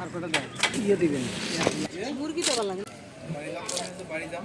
আর কটা দেন ইয়ে দিবেন মুরগিটা ভালো লাগে বাড়ি যাম বাড়ি যাম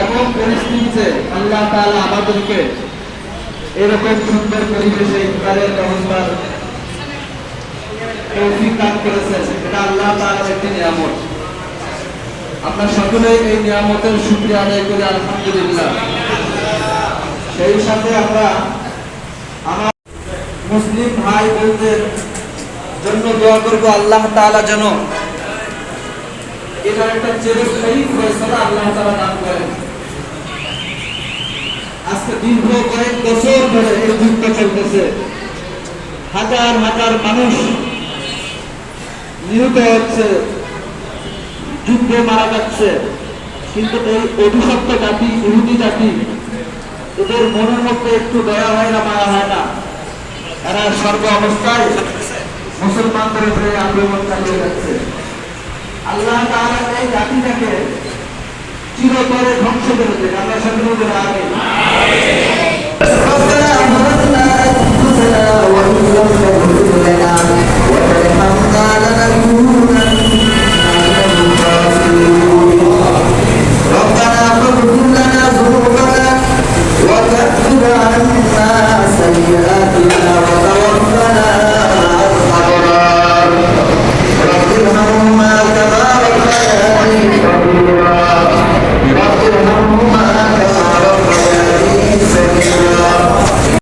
এমন পরিস্থিতিতে আল্লাহ তাআলা আমাদেরকে এরকম সুন্দর পরিবেশে ইফতারের ব্যবস্থার করেছেন এটা আল্লাহ তাআলার একটি নিয়ামত আমরা সকলেই এই নিয়ামতের শুকরিয়া আদায় করি আলহামদুলিল্লাহ। সেই সাথে আমরা আমার মুসলিম ভাই বোনদের জন্য দোয়া করব, আল্লাহ তাআলা যেন এটার একটা চিরস্থায়ী ফয়সালা আল্লাহ তাআলা দান করেন। আজকে দীর্ঘ কয়েক বছর ধরে এই যুদ্ধ চলতেছে। হাজার হাজার মানুষ নিহত হচ্ছে। যুদ্ধে মারা যাচ্ছে। কিন্তু এই অভিশপ্ত জাতি, ইহুদি জাতি, এদের মনের মধ্যে একটু দয়া হয় না, মায়া হয় না। এরা সর্ব অবস্থায় মুসলমানদের উপরে আক্রমণ চালিয়ে যাচ্ছে। আল্লাহ তাআলা এই জাতিটাকে চিরতরে ধ্বংস করে দেন আমরা সকলে বলে